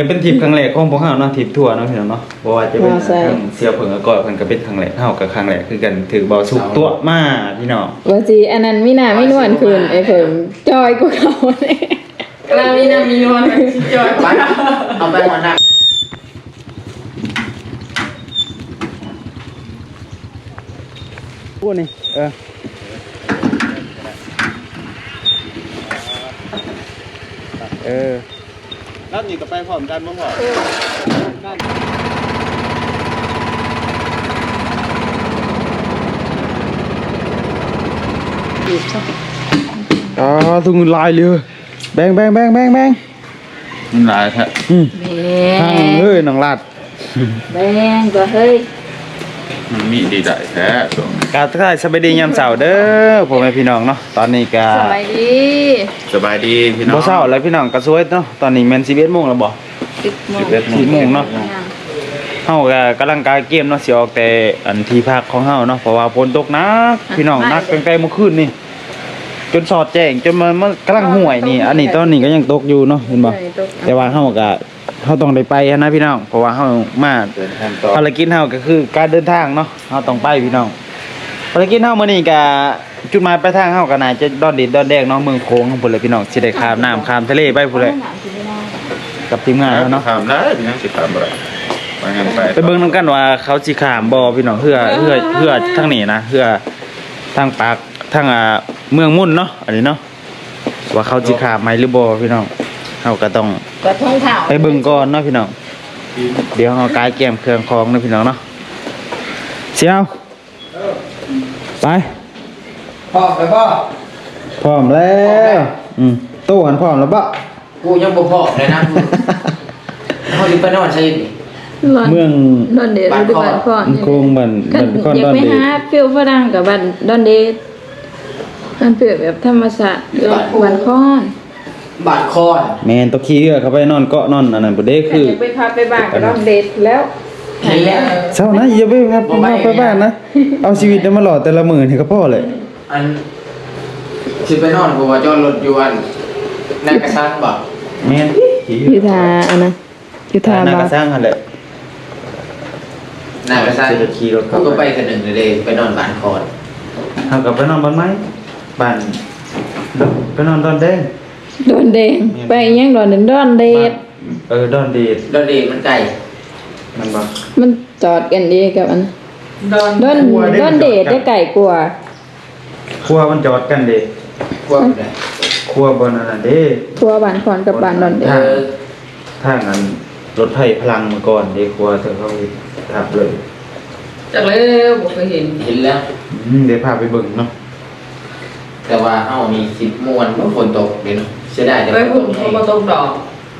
ก็เป็นทริปครั้งแรกของพวกเฮาเนาะทริปทัวร์เนาะพี่น้องเนาะบ่ว่าจะเป็นว่าใช่ทางเสียเผิงก็เพิ่นก็เป็นครั้งแรกเฮาก็ครั้งแรกคือกันถือเบาสุกตัวมาพี่น้องว่าจีอันนั้นมีหน้าไม่นวลคืนไอ้เพิ่มจอยกูเขาเนี่ยกำลังมีนามีนวลชิจอยไปเอาไปหัวหน้าพูดนี่เออเออ แล้วนี่ก็ไปพร้อมกันมั้งบ่อ๋อทุกคนลายเลยแบงแบงแบงแบงแบงมันหลายแท้อืมแบทางงเฮ้ยน้องลาดแบงก็เฮ้ย มันมีดีได้แท้ช่วงนี้กาทักทายสบายดียามเสาร์เด้อพ่อแม่พี่น้องเนาะตอนนี้ก็สบายดีสบายดีพี่น้องบ่เช้าแล้วพี่น้องก็สวยเนาะตอนนี้แม่น11:00นแล้วบ่สิบโมง11โมงเนาะเฮาก็กำลังกายเกมเนาะสิออกแต่อันที่พักของเฮาเนาะเพราะว่าฝนตกหนักพี่น้องหนักตั้งแต่เมื่อคืนนี่จนสอดแจ้งจนมันมันกำลังห่วยนี่ อันนี้ตอนนี้ก็ยังตกอยู่เนาะเห็นบ่แต่ว่าเฮาก็ เฮาต้องได้ไปหั้นนะพี่น้องเพราะว่าเฮามาเดินทางต่อภารกิจเฮาก็คือการเดินทางเนาะเฮาต้องไปพี่น้องภารกิจเฮามื้อนี้ก็จุดหมายปลายทางเฮาก็น่าจะดอนดินดอนแดงเนาะเมืองโขงของพุ่นแหละพี่น้องสิได้ข้ามน้ำข้ามทะเลไปพุ่นแหละกับทีมงานเนาะถามได้พี่น้องสิถามบ่ได้ไปงานไปไปเบิ่งนํกันว่าเขาสิขามบ่พี่น้องเพื่อเพื่อเพื่อทางนี้นะเพื่อทางปากทางอ่าเมืองมุ่นเนาะอันนี้เนาะว่าเขาสิขามไหมหรือบ่พี่น้องเฮาก็ต้อง ก็ท่องเท้าไปเบิ่งก่อนเนาะพี่น้อง เดี๋ยวเฮากายแกมเครื่องของเนาะพี่น้องเนาะเสียวไปพ่อไปพ่อพร้อมแล้วอืมตู้หันพร้อมแล้วบ่กูยังบ่พอเลยนะกูเขาดิไปนอนใช่ดิเมืองดอนเดดหรือบ้านพ่อนโคงบันคับันนคอนอยาดกอนไปเดหาฟิลฝรั่งกับบ้านดอนเดดมันเปรียบแบบธรรมชาติเรื่องบ้านคอน บาดคอนแม่นตะขี้เรือเข้าไปนอนเกาะนอนอันนั้นบ่ได้คืออยากไปพาไปบ้านกับดอนเดดแล้วเห็นแล้วเช้านะอย่าไปครับบ่ไป มาไปบ้านนะ เอาชีวิตเนี่ยมาหล่อแต่ละมื้อนี่ก็พอเลยอันสิไปนอนกูว่าจอดรถอยู่อันในกระซังบ่แม่นขี้อเรืยู่ทาอันนะอยู่ทาน่าบ้ากระสร้างหั่นแหละในกระซังสิได้ขี่รถกูก็ไปกันหนึ่งเลยไปนอนบ้านคอนเฮาก็ไปนอนบ้านไม้บ้านไปนอนดอนแดง ดอนแดงไปยังดอนเดนดอนเดดเออดอนเดดดอนเดชมันไกลมันบ่มันจอดกันดีกับอันดอนดอนดอนเดดจะไก่กว่าครัวมันจอดกันเด้พวกไหนครัวบ่นั่นน่ะเด้ทัวบ้านคอนกับบ้านดอนเดเอดอทางอันรถไฟพลังมาก่อนเด้ครัวเธอเขาไปทับเลยจากเลยบอกเคยเห็นเห็นแล้วอืมเดี๋ยวพาไปเบิ่งเนาะแต่ว่าเอ้ามีสิบมวนเพราะฝนตกเดี๋ยวเนาะเสียดายแต่ไปฝนหุ่ตนกเขามาตกดอก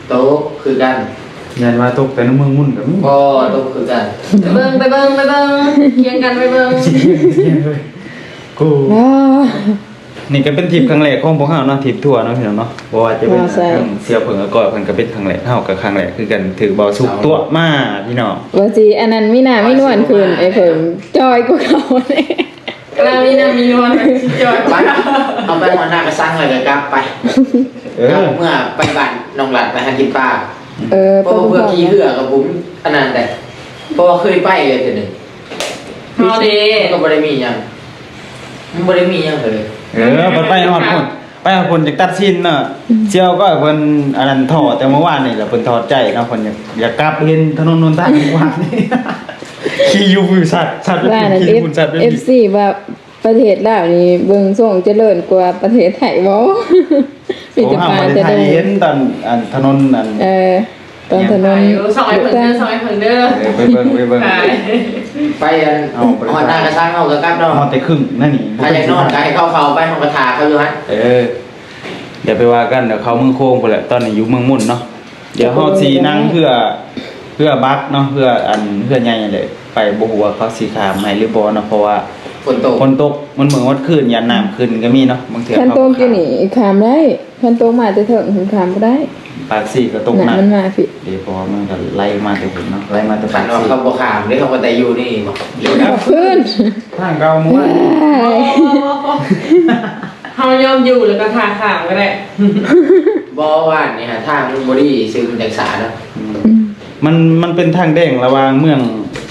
โต๊ะคือกันยันว่าตกแต่ในเมืองมุ่นก็มีก็โต๊ะคือกันไปเบิ้งไปเบิ้งไปเบิ้งเคียงกันไปเบิ้งกูว้า นี่ก็เป็นทริปครั้งแรกของพวกเฮาเนาะทริปทัวร์เนาะพี่น้องเนาะบ่ว่าจะเป็นว่าใช่ทางเสียเผิงก็เพิ่นก็เป็นครั้งแรกเฮาก็ครั้งแรกคือกันถือเบาสุกตัวมาพี่น้องว่าจีอันนั้นมีหน้าไม่นวลคืนไอ้เพิ่มจอยกูเขาเนี่ย กำลังมีนามีนวลชิจอยไปเอาไปหัวหน้ากระซังเลยก็กลับไปเอกลัอบเมื่อไปบ้านน้องหลัดไปหากินปลาเออเพราะว่าเพื่อขี่เรือกับผมอันนั้นแต่เพราะว่าเคยไปเลยทีหนึ่งฮอเดย์มันก็ไม่ได้มีหยังมันไม่ได้มีหยังเลยเออบ่ไปฮอดพุ่นไปฮอดพุ่นจักตัดสินเนาะเจียวก็เพิ่นอันนั้นถอดแต่เมื่อวานนี่แหละเพิ่นถอดใจเนาะเพิ่นอยากอยากกลับเห็นถนนนนทางเมื่อวานนี่ ขี่อยู่วิวสัตว์สัตว์ว่านั้นขี่เอฟบุญสัตว์เป็นเอฟซีว่าประเทศลาวนี่เบิ่งส่งเจริญกว่าประเทศไทยบ่มีโอ้แต่ห้ามปลาประเทจะศไทยได้เห็นตอนอันถนนอันเออตอนถนนสองไอ้เพิ่งเด้อสองไอ้เพิ่งเด้อเออไปเบิ่งไปเบิ่งขายไปอันเอาไปหัวหน้ากระซังเอากับกลับเนาะนอนแต่ครึ่งนั่นนี่ถ้าอยากนอนก็ให้เข้าเขาไปห้องกระถาเขาอยู่ฮะเออเดี๋ยวไปว่ากันเดี๋ยวเขาเมืองโค้งไปแหละตอนนี้อยู่เมืองมุ่นเนาะเดี๋ยวเฮาสินั่งเพื่อ เพื่อบักเนาะเพื่ออันเพื่อใหญ่นั่นแหละไปบ่ฮู้ว่าเขาสิขามให้หรือบ่เนาะเพราะว่าฝนตกฝนตกมันเหมือนวัดคืนยันน้ำขึ้นก็มีเนาะบางเทื่อคันเขาโตกอยู่นี่ขามได้คันโตกมาแต่เถิงถึงขามบ่ได้ปากสี่ก็ตกน่ะหนักมันมาผิดเดี๋ยวเพราะว่ามันก็ไล่มาแต่หุ่นเนาะไล่มาแต่ฝัปานกออกสี่เขาบวขามหรือเขาก็แต่อยู่นี่บอกขอบคุณทางเก่าม้วนเฮายอมอยู่แล้วก็ทาขามก็ได้บบ่ว่านนี่ฮะทางมันบ่ดีซื้อมันจากสาเนาะ มันมันเป็นทางแดงระหว่างเมือง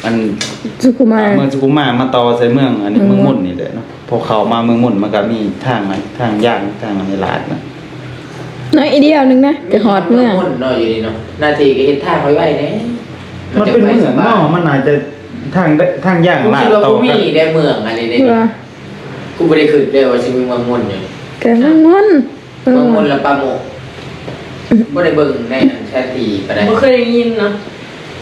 อันสุขุมารเมืองสุขุมมามาต่อใส่เมืองอันนี้อืมเมืองมุ่นนี่แหละเนาะพอเขามาเมืองมุ่นมันก็มีทางอันทางย่างทางอันนี้ลาดนะน้อยอีเดียวหนึงนะจะหอดเมืองนเนาะอยู่นี่เนาะหนาทีก็เฮ็ดทางไว้ไว้แน่มันเป็นเมืองเนาะมันอาจจะทางได้ทางย่างกูลาคิดดว่าต่อกูมีกันได้เมืองอะไรได้เพื่อกูบ่ได้คิดเลยว่าสิมีเมืองมนต์อยู่แกมันมนเมืเมือองงมมนนต์และปาโมก บ่ได้เบิ่งในแชทตีปานใดไม่เคยได้ยินเนาะ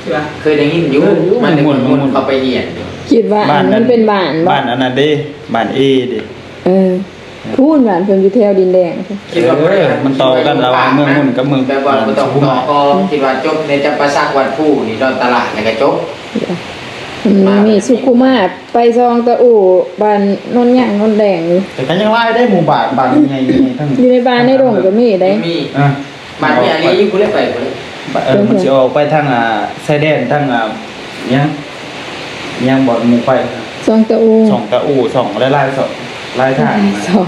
ใช่ปะเคยได้ยินอยู่มันได้เมืองมนต์เขาไปเรียนอยู่คิดว่าอันมันเป็นบ้านบ่บ้านอันนั้นเด้บ้านเอเด้เออพูดบ้านเพิ่นอยู่แถวดินแดงคิดว่าบ่ได้เออมันต่อกันระหว่างเมืองมนต์กับเมืองแบบว่าบ่ต้องต่อก็คิดว่าจบในจับประสาทวัดผู้นี่ดอนตลาดแล้วก็จบมันมีสุขุมารไปซองตะอู่บ้านนนท์หยังนนท์แดงอยู่แต่ก็ยังไล่ได้หมู่บ้านบ้านใหญ่ๆทั้งอยู่ในบ้านในโรงก็มีได้มีอะ บ้านมีอันนี้อยู่กูเลยไปกูเลยเออมันสิออกไปทางอ่าชายแดนทางอ่ายังยังบ่หมู่ไปซองตะอู่สองตะอู่สองหลายๆสองหลายทางนะสอง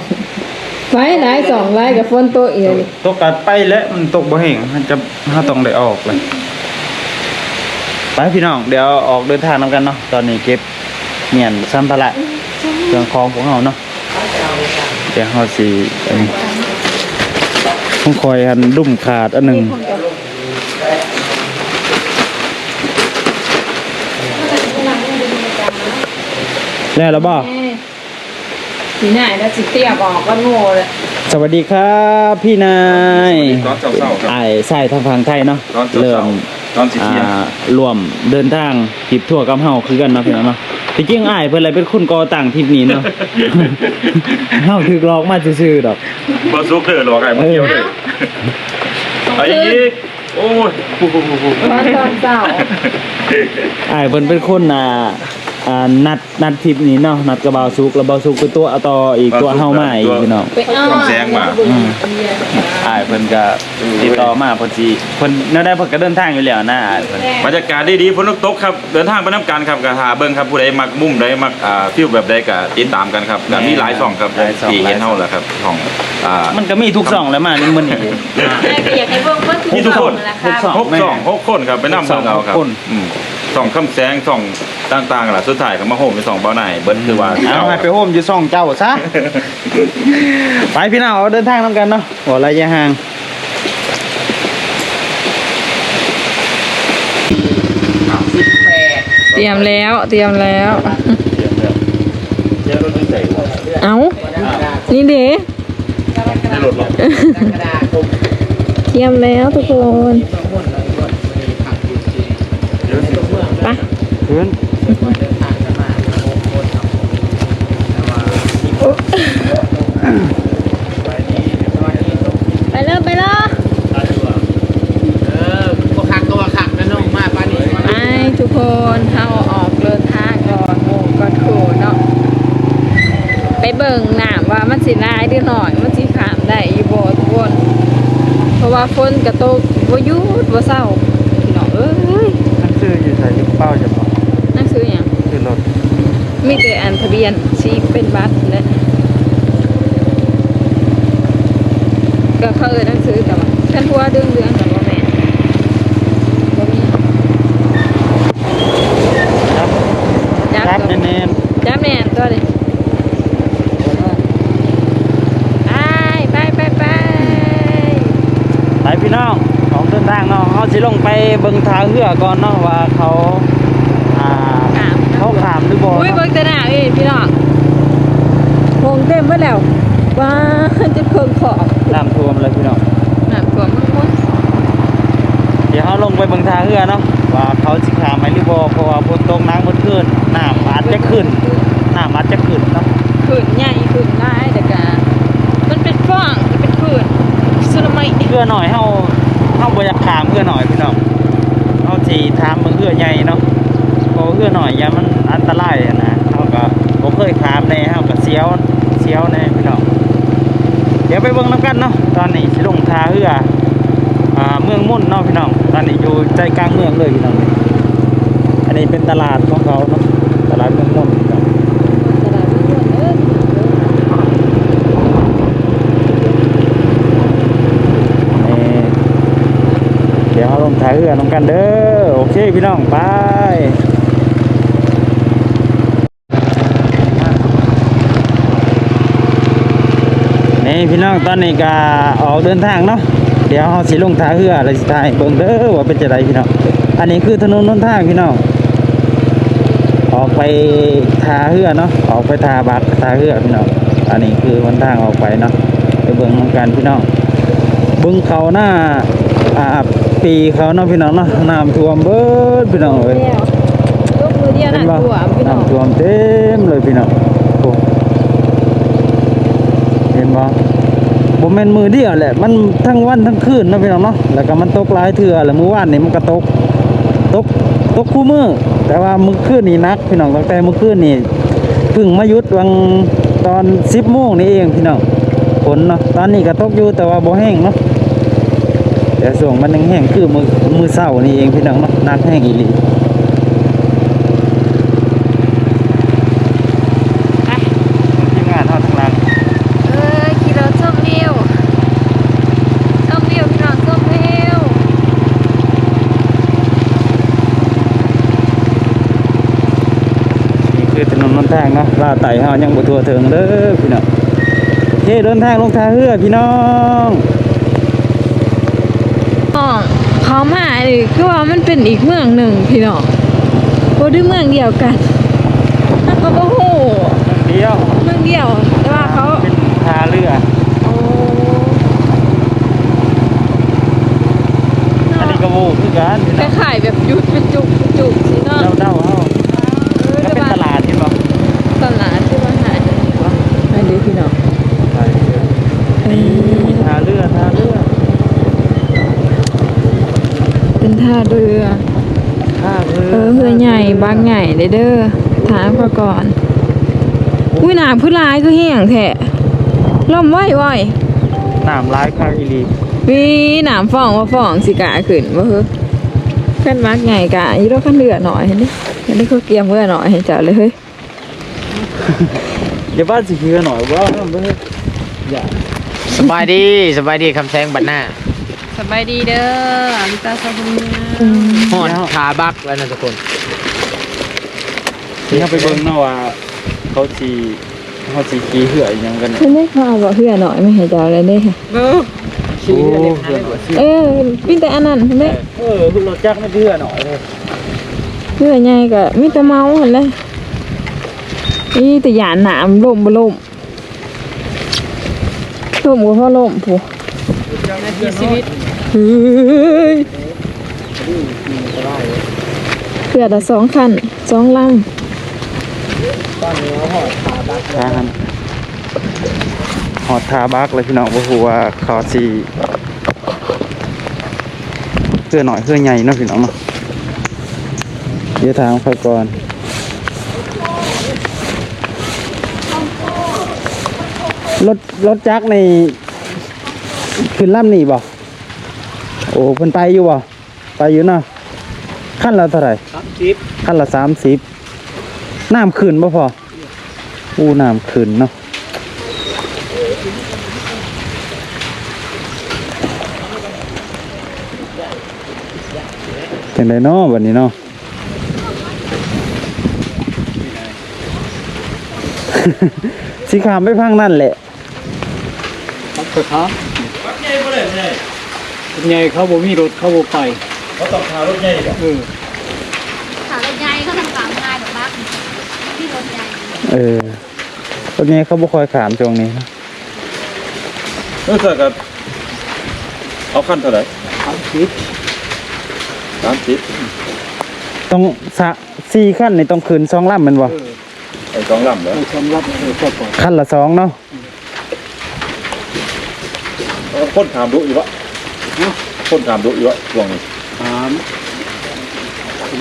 ไฟหลายสองไว้กับฝนตกอีกเลยตกกัดไปแล้วมันตกบ่แห้งมันจะถ้าต้องได้ออกเลยไปพี่น้องเดี๋ยวออกเดินทางนำกันเนาะตอนนี้เก็บเมียนสัมภาระเครื่องของของเราเนาะเดี๋ยวเฮาสิอันนี้ ต้องคอยหันดุ่มขาดอันหนึงแล้วแล้วบ่สีหน้าแล้วสิเตี้ยบอกว่าโง่เลยสวัสดีครับพี่นายตอนเศร้าๆครับไอ้ใส่ทางฝั่งไทยเนาะตอนเช้าๆเริ่มตอนสิเที่ยงอ่ารวมเดินทางทริปทั่วกับเฮาคือกันเนาะพี่น้องเนาะ ที่จริงอ้ายเพิ่นอะไรเป็นคนก่อตั้งทริปนี้เนาะ เฮาถูกหลอกมาซื่อๆดอกบ่ซุกเด้อหรอกไอ้บ่เกี่ยวเด้อไอ้อีกโอ้ยฟูๆๆตอนตอนเช้า อ้ายเพิ่นเป็นคนอ่า อ่านัดนัดทริปนี้เนาะนัดกับบ่าวสุกแล้วบ่าวสุกเป็นตัวเอาต่ออีกตัวเฮามาอีกพี่น้อง ไปเอาคำแซงมา อืม อ้ายเพิ่นก็ติดต่อมาเพิ่นสิเพิ่นแนวใดเพิ่นก็เดินทางอยู่แล้วนะอ้ายเพิ่นบรรยากาศดีๆฝนตกๆครับ เดินทางไปน้ำกันครับก็หาเบิ่งครับผู้ใดมักมุมใดมักอ่าฟิลแบบใดก็ติดตามกันครับก็มีหลายช่องครับหลายช่องที่เห็นเฮาแหละครับช่องอ่า มันก็มีทุกช่องแหล้วมานี่มื้อนี้ก็อยากให้เบิ่งว่าทุกมีทุกคนนะทุคะกช่อง หกช่องหกคนครับไปนำเบิ่งเอาครับหกคน อืม ช่องคำแสงช่องต่างๆล่ะสุดท้ายก็มาโฮมเป็นช่องเบาหน่ายเบิ่นคือว่าเอาให้ไปโฮมอยู่ซ่องเจ้าซะ ไปพี่น้องเอาเดินทางนำกันเนาะบ่ระยะห่างเตรียมแล้วเตรียมแล้ว เอานี่เด้ได้รถหรอเตรียมแล้วทุกคน พื่อนไปเลยไปเลยเออบ่คักก็ว่าคักนะน้องมาปานนี้ไปทุกคนเฮาออกเดินทางก่อนโมก่อนโขเนาะไปเบิ่งน้ำว่ามันสิลายหรือหน่อยมันสิขามได้อีบ่ทุกคนเพราะว่าฝนกระตกบ่หยุดบ่เศร้าพี่น้องเอ้ยนั่นคืออยู่ใส่ยุเป้าจะบอ กนั่นคือหยังคือรถมีแต่อันทะเบียนชีเป็นบัตรและก็เขาเอ่ยหนังสือแต่ว่าฉันหัวเรื่องเรื่องกันว่าแม่นบ่มีจับรับกับแน่นจับแน่นตัวเลยไปไปไปไปๆไปพี่น้องของเดินทางเนาะเขาสิลงไปเบิ่งทางเรือก่อนเนาะว่าเขาอ่าขามเขาขามหรือบ่อุ้ยเนาะเบิ่งแต่หน้าเอ้ยพี่น้องโงเต็มไปแล้วว้าจะเพิ่งขอบน้ำท่วมเลยพี่น้องน้ำท่วมมันหมดเดี๋ยวเขาลงไปเบิ่งทางเรือเนาะว่าเขาสิขามไหมหรือบ่เพราะว่าฝนตกน้ำมันขึ้นน้ำอาจจะขึ้นน้ำอาจจะขึ้นเนาะขืนใหญ่ขืนร้ายแต่กามันเป็นฟ่างมันเป็นขืนสึนามิเพื่อหน่อยเฮาเฮาบ่อยากขามเพื่อหน่อยพี่น้องเฮาสิถามมึงเพื่อใหญ่เนาะเพ ราะว่าเพื่อหน่อยอย่ามันอันตรายอะนะเฮาก็บ่เคยขามแน่เฮาก็เสียวเสียวแน่พี่น้องเดี๋ยวไปเบิ่งนํกันเนาะตอนนี้สิลงท่าเรืออ่าเมืองมุ่นเนาะพี่น้อง ตอนนี้อยู่ใจกลางเมืองเลยพี่น้องอันนี้เป็นตลาดของเขาเนาะตลาดเมืองมุ่นพี่น้องตลาดมันม่วนเด้อนี่เดี๋ยวเขาลงท้ายเรือน้องกันเด้อ โอเคพี่น้อง ไป พี่น้องตอนนี้ก็ออกเดินทางเนาะเดี๋ยวเขาสิลงท้ายเรือแล้วสิถ่ายเบิ่งเด้อว่าเป็นจะไรพี่น้องอันนี้คือถนนนนทางพี่น้องออกไปทาเรือเนาะออกไปทาบักทาเรือพี่น้องอันนี้คือหนทางออกไปเนาะไปเบิ่งน้องกันพี่น้องบึงเขาหน้าอ่าปีเขาเนาะพี่น้องเนาะน้ำท่วมเบิดพี่น้องเอ้ยแล้วยกมือเดียวน่ะบ่ตัวพี่น้องน้ำท่วมเต็มเลยพี่น้องโอ้เห็นบ่ บ่แม่นมือเดียวแหละมันทั้งวันทั้งคืนนะพี่น้องเนาะแล้วก็มันตกหลายเทื่อแล้วมือวานนี่มันก็ตกตกตกคู่มือแต่ว่ามือคืนนี่นักพี่น้องตั้งแต่มือคืนนี่พิ่งมายุดวังตอน10:00นนี่เองพี่น้องฝนเนาะตอนนี้ก็ตกอยู่แต่ว่าบ่แห้งเนาะแต่ส่วงมันยังแห้งคือมือมือเศร้านี่เองพี่น้องเนาะนักแห้งอีหลี ไป ทีมงานทอดทางหลัง เอ้ยขี่รถส้มวิวส้มวิวพี่น้องส้มวิว นี่คือถนนหน ทางเนาะลาวไต่เฮายังบ่ทั่วถึงเด้อพี่น้องโอเคเดินทางลงท่าเรือพี่น้องน้องเขามานี่คือว่ามันเป็นอีกเมืองหนึ่งพี่น้องบ่ได้เมืองเดียวกันเขาบ่ฮู้เดียวเมืองเดียวแต่ว่าเขาเป็นท่าเรือโอ้อันนี้ก็โว้คือกันพี่คน้องล้ายๆแบบหยุดเป็นจุกเป็นจุกสิเนาะเดาๆเฮา พี่น้องท่าเรือนี่ท่าเรือท่าเรือเป็นท่าเรือท่าเรือเออเรือใหญ่บางใหญ่เด้อเด้อถามเขาก่อนอุ้ยหนาผู้ร้ายคือแห้งแท้ล่มไหวไหวน้ำลายคาอีหลีวีหนามฟ่องว่าฟ่องสิกะขึ้นว่าเฮ้ขั้นมากใหญ่กะยี่เราขั้นเรือหน่อยเห็นดิเห็นดิเขาเกียมเรือหน่อยเห็นเจ้าเลยเฮ้ย เดี๋ยวบ้านสิเคือหน่อยว่าเบิ่งอย่าสบายดีสบายดีคำแซงบัดหน้าสบายดีเด้อลิตาสบุญฮอดขาบักแล้วนะทุกคนที่เขาไปเบิ่งเนาะว่าเขาสิเขาสิขี่เหืออีหยังกันเห็นดิเขาเอาว่าเรือหน่อยไม่เห็นเจ้าเลยเด้ค่ะบูโอ้เหือหน่อยสิเออมีแต่อันนั้นเห็นดิเออคุณรถจักรไม่เหือหน่อยเลยเรือใหญ่กะมีแต่เมาเห็นเลย นี่แต่หยานหนามล่มบ่ล่มล่มก็เพราะล่มผู้นาทีชีวิตเฮ้ยเพื่อแต่สองคันสองลทางหอดทาบักเลยพี่น้องบ่ฮู้ว่าเขาสิเหือหน่อยเหือใหญ่เนาะพี่น้องเนาะเดี๋ยวทางไปก่อน รถรถจักรในขึ้นลำนี่บ่โอ้เพิ่นไปอยู่บ่ไปอยู่เนาะขั้นละเท่าไหร่30ขั้นละสามสิบน้ำขึ้นบ่พออู้น้ำขึ้นเนาะจังไดเนาะบัดนี้เนาะสิขามไปพังนั่นแหละ ครับครับใหญ่เขาบ่มีรถเขาบ่ไปเขาต้องพารถใหญ่บ่เออขารถใหญ่เขาทำกลางง่ายแบบมากที่รถใหญ่เออรถนี้เขาบ่ค่อยขามช่วงนี้นะเออแต่ก็เอาขั้นเท่าไหร่สามสิบสามสิบต้องสะสี่ขั้นนี่ต้องขึ้นสองลำแมันบ่ไอ้สองลำเหรอต้องสำรับเออก็ก่อนขั้นละสองเนาะ เอา คนถามดุอยู่วะคนถามดุอยู่วะช่วงนี้ถาม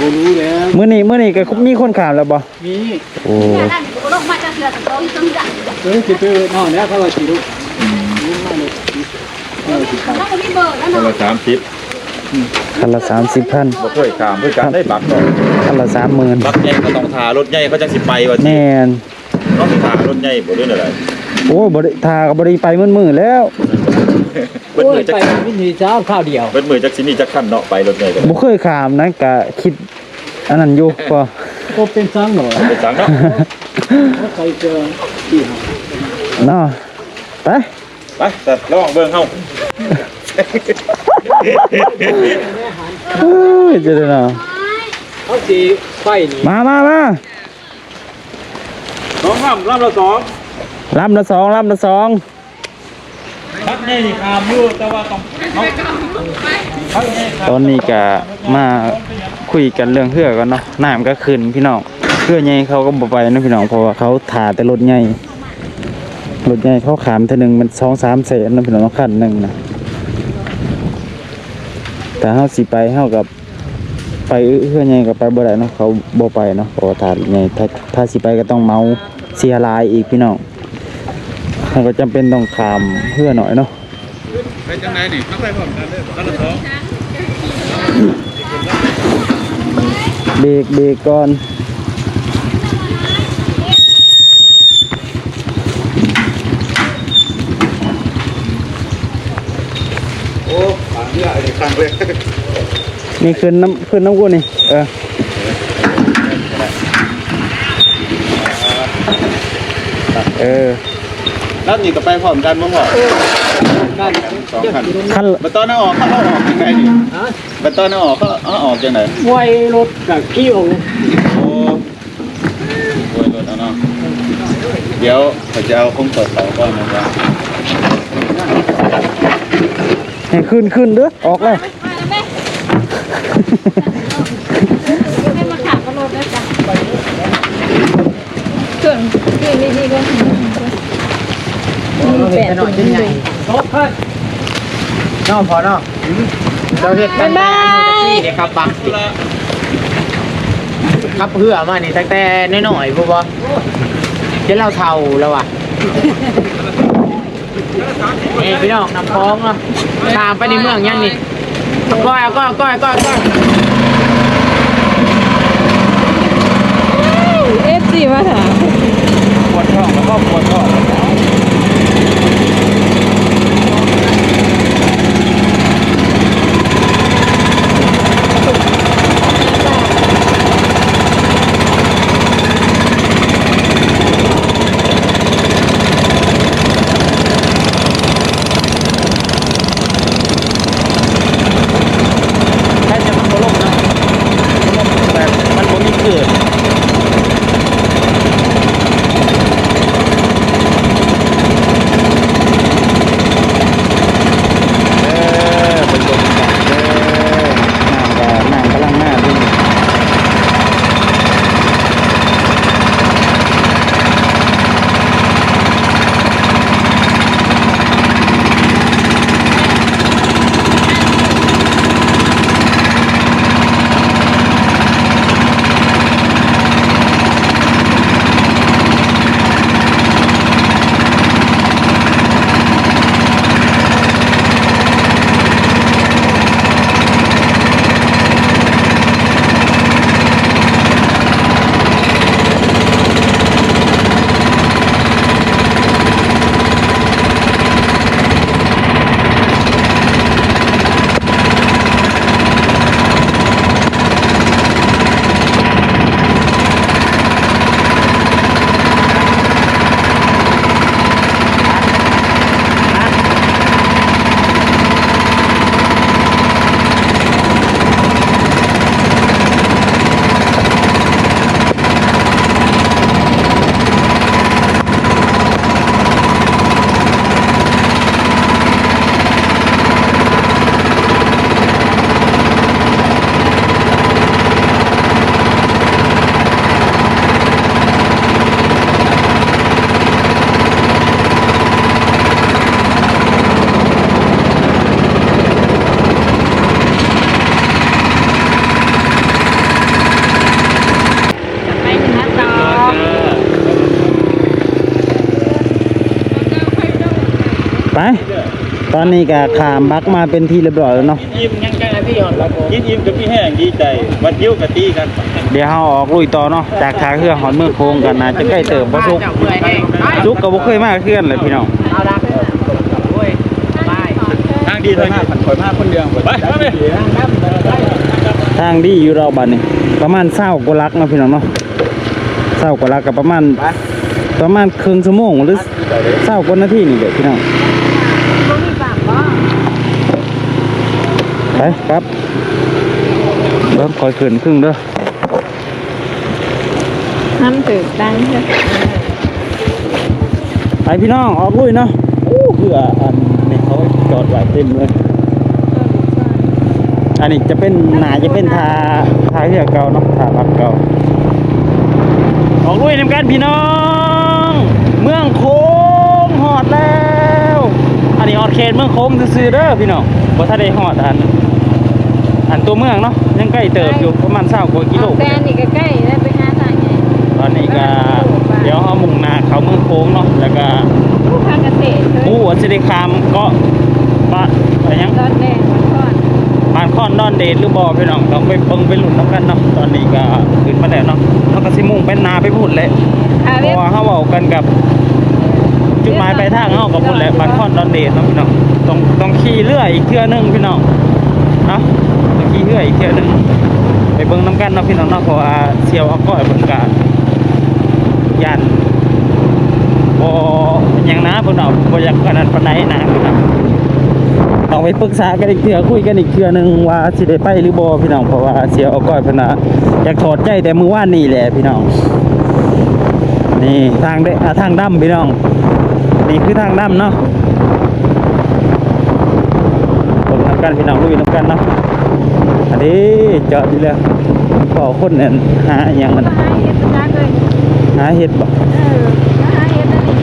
บ่รู้แล้วมื้อนี้มื้อนี้ก็มีคนขามแล้วบ่มีโอ้นั่นกูลงมาจากเรือตะโกนต้องดังเออสิไปนอนแล้วเขาว่าสิรู้รู้มาเลยเออสิไปแล้วก็มีเบอร์แล้วคนเนาะละสามสิบขั้นละสามสิบพันบ่เคยขามเพื่อการได้บักดอกขั้นละสามหมื่นบักใหญ่ก็ต้องทารถใหญ่เขาจังสิไปว่าที่แน่นต้องทารถใหญ่บ่เรื่องอะไรโอ้บริทากับบริไปมือมือแล้ว เบิดโอ้มืยอจักไปวิธีเช้าข้าวเดียว เบิดมือจักสิมีจักคันเนาะไปรถใหญ่กันบ่เคยขามนะก็คิดอันนั้นอยู่พอ ก็เป็นซังหน่อยไปจังเนาะถ้าใครเจอที่หาเนาะไปไปแต่ระวังเบิ่งเฮาเอ้ยเจะได้เนาะเขาสีไฟนี่มามามาสองลำลำละสองลำละสองลำละสอง พักนี่ขามอยู่แต่ว่าต้องพักนี่ตอนนี้ก็มาคุยกันเรื่องเฮือกันเนาะน้ำก็ขึ้นพี่น้องเฮือใหญ่เขาก็บ่ไปนะพี่น้องเพราะว่าเขาถ่าแต่รถใหญ่รถใหญ่เขาขามเท่านึงมันสองสามแสนนะพี่น้องคันหนึ่งนะแต่เฮาสิไปเฮากับไปเฮือใหญ่ก็ไปบ่ได้เนาะเขาบ่ไปเนาะเพราะว่าถ่าใหญ่ถ้าถ้าสิไปก็ต้องเมาเสียลายอีกพี่น้อง เขาก็จำเป็นต้องขามเฮือหน่อยเนาะไปจังไหนนี่พักไปพร้อมกันเด้อลำละสองเบรกเบรกก่อนโอ้ผ่านเรือไอ้ครั้งเลยนี่ขึ้นน้ำขึ้นน้ำกูนี่เออเออ แล้วนี่ก็ไปพร้อมกันบ่พ่อด้านสองคันขั้นบัดตอนนั้นออกเขาเอาออกจังไดนี่ฮะบัดตอนนั้นออกเขาเอาออกจังไดไวรถกับขี้องโอ้โอ้ยรถเอาเนาะเดี๋ยวเขาจะเอาคงเปิดเสาก่อนนะครับให้ขึ้นขึ้นเด้อออกแล้วให้มาขับกระโดดด้วยจ้ะเครื่องเครื่องนี่นี่ก็ มีแปดตัวใหญ่รถคันนอกพอนอกเราเฮ็ดกันแต่นี่เด็กครับบังครับเพื่อมานี่ตั้งแต่น้อยๆพวกบ่เดี๋ยวเราเท่าแล้วว่ะนี่พี่น้องนำคลองเนาะตามไปในเมืองยังนี่ก้อยเอาก้อยก้อยก้อยก้อยเอฟซีมาถามปวดท้องแล้วก็ปวดท้อง ตอนนี้ก็ขามบักมาเป็นที่เรียบร้อยแล้วเนาะอิ่มยังไงพี่หอนครับกินอิ่มกับพี่แห้งดีใจวัดยิ้วกับตีกัน เดี๋ยวเราออกลุยต่อเนาะจากทางเครื่องหอนเมืองโค้งกันนะจะใกล้เติมบ่สุกเจ้าเมื่อยแห้งไปสุกก็บ่เคยมาเคลื่อนเลยพี่น้องเอาดักโอ้ยไปางดีทางมาดีผันข่อยมาคนเดียวไปไปไปนั่งน้ำได้ทางดีอยู่เราบัดนี้ประมาณเศร้ากว่าลักเนาะพี่น้องเนาะเศร้ากว่าลักกับประมาณประมาณครึ่งชั่วโมงหรือเศร้ากว่านาทีนี่เด็กพี่น้อง บ่มีปากบ่ ไปครับเริ่มคอยขึ้นครึ่งเด้อน้ำตึกดังเถอะไปพี่น้องออกลุยเนาะโอ้เพื่ออันนี้เขาจอดไว้เต็มเลย อันนี้จะเป็นหนาจะเป็นทาทาเรือเก่าเนาะทาพักเก่าออกลุยนำกันพี่น้อง เมืองโค้งหอดแล้ว อันนี้ออดเขตเมืองโค้งซื่อๆเด้อพี่น้องบ่ทันได้หอดอัน อันตัวเมืองเนาะยังใกล้เติบอยู่ประมาณ20กว่ากิโลแต่อันนี่ก็ใกล้แล้วไปหาทางไงตอนนี้ก็เดี๋ยวเฮามุ่งหน้าเข้าเมืองโค้งเนาะแล้วก็ผู้พักเกษตรเฮ้ยหมู่อันสิได้ข้ามเกาะปะอะไรหยังตอนแดงมันก่อนบ้านคอนดอนเดทหรือบ่พี่น้องต้องไปเบิ่งไปลุ้นน้ำกันเนาะตอนนี้ก็ขึ้นมาแล้วเนาะเราก็สิมุ่งเป็นนาไปพูดแหละอาเพเว็บราะว่าเฮาเว้ากันกับจุดหมายปลายทางเฮาก็พูดแหละบ้านคอนดอนเดทเนาะพี่น้องต้องต้องขี่เรืออีกเทื่อหนึงพี่น้องเนาะต้องขี่ เรืออีกเทื่อหนึงไปเบิ่งน้ำกันเนาะพี่น้องเนาะเพราะว่าเสียวเอาก้อยเพิ่นก็ย่านบ่หยังนะเพิ่นเนาบอยากขนาดปานใดนะพี่น้องต้องไปปรึกษากันอีกเทื่อคุยกันอีกเทื่อหนึงว่าสิได้ไปหรือบ่พี่น้องเพราะว่าเสียวเอาก้อยพนะอยากถอดใจแต่มือว่านนี่แหละพี่น้องนี่ทางเดทางดำพี่น้องนี่คือทางดำเนาะเบิ่งนำกันพี่น้องลุยนำกันเนาะ อันนี้จอดอยู่แล้วพอคนเนี่ยหาอหย่างมันมาหาเฮ็ดประจักษ์เลยหาเห็ดบ่เออมาหาเฮ็ดนั่นนี่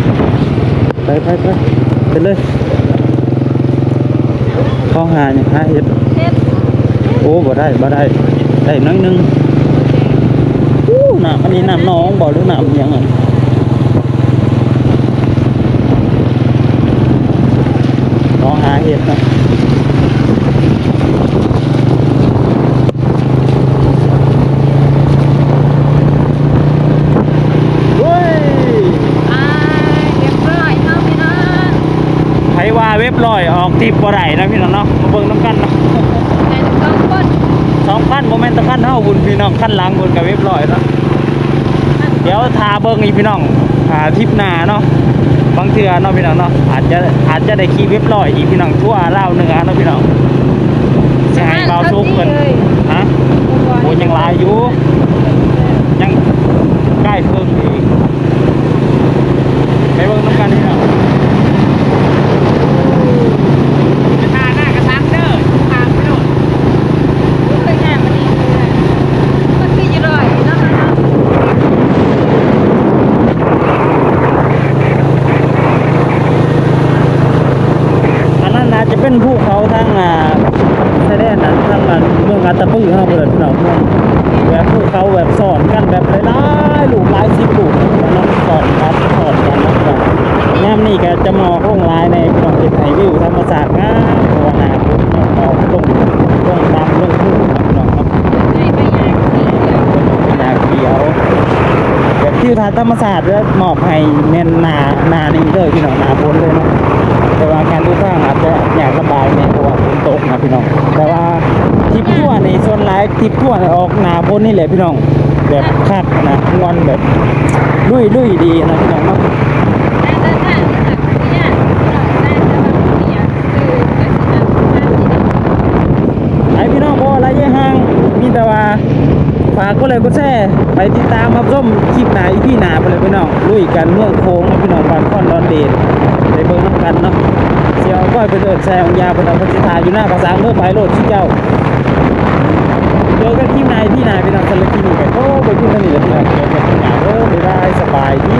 ไปไปไปไปเลยเข้าหาเนี่ยหาเห็ดเฮ็ดโอ้บ่ได้บ่ได้ได้น้อยหนึงอู้น้ำอันนี้น้ำหน้องบ่หรือน้ำอิหยังอะน้องหาเห็ดนะเว้ย อ่าเรียบร้อยเฮาพี่น้อง ไผ ว่าเว็บลอยออกทิปบ่ได้นะพี่น้องเนาะมาเบิ่งน้ำกันเนาะแต่สองคนสองพันโมเมนต์ตะพันเท่าบุญพี่น้องขั้นหลังบุญกับเว็บลอยเนาะเดี๋ยวทาเบิ่งอีกพี่น้องหาทริปหน้าเนาะบางเทื่อเนาะพี่น้องเนาะอาจจะอาจจะได้ขี่เว็บลอยอีกพี่น้องทั่วลาวเหนือเนาะพี่น้องจะให้เบาทุกข์เพิ่นฮะโอ้ยังหลายอยู่ยังใกล้เพิ่มอีกไปเบิ่งน้ำกันพี่น้อง ทาหน้ากระซังเด้อทางไปโน่น สวยงามมันนี่เลยมันคือจะร่อยเนาะเนาะ อันนั้นน่าจะ เป็นภูเขาทางอ่าชายแดนนะทางอ่าเมืองอัตตปือเฮาเพิ่นพี่น้องเมืองแบบภูเขาแบบสอนกันแบบหลายๆลูกหลายสิบลูกเนาะสอนกันสอนกันเนาะพี่น้องามนี้ก็จะมอกลงลายในพี่น้องเฮ็ดให้วิวธรรมศาสติงามเพราะว่าหน้าฝนเนาะออกลงลงตามลงทุ่งเนาะ เขียวแบบทิวทัศน์ธรรมศาสตร์แล้วมอบให้เน้นนานานี่เลยพี่น้องนาฝนเลยนะแต่ว่าการเดินทางอาจจะอยากสบายในตัวฝนตกนะพี่น้อง แต่ว่าทริปทั่วในส่วนไลฟ์ทริปทั่วออกนาฝนนี่แหละพี่น้อง แบบคักนะงอนแบบลุยลุยดีนะพี่น้องเนาะ ได้ได้ได้จากเนี่ยได้แต่ว่าเนี่ยคือก็สินำมาสิเนาะ ไอพี่น้องพอระยะห่างมีแต่ว่าฝา ก็เลยก็แช่ไปติดตามรับชมคลิปไหนพี่หนาไปเลยพี่น้องลุยกันเมืองโค้งพี่น้องบางคอนดอนเดนไปเบิ้งน้ำกันเนาะเสียวก้อยไปเดินแซงยาไปตามพัชิตาอยู่หน้ากระสังเมื่อไปโหลดชิ้นเจ้าเจอกันที่ไหนที่ไหนาไปนำสลับคลิปนี้กันโอ้ไปขึ้นกันนี่เลยพี่น้องเจอกันที่ไหนเออบ๊ายบายสบายดี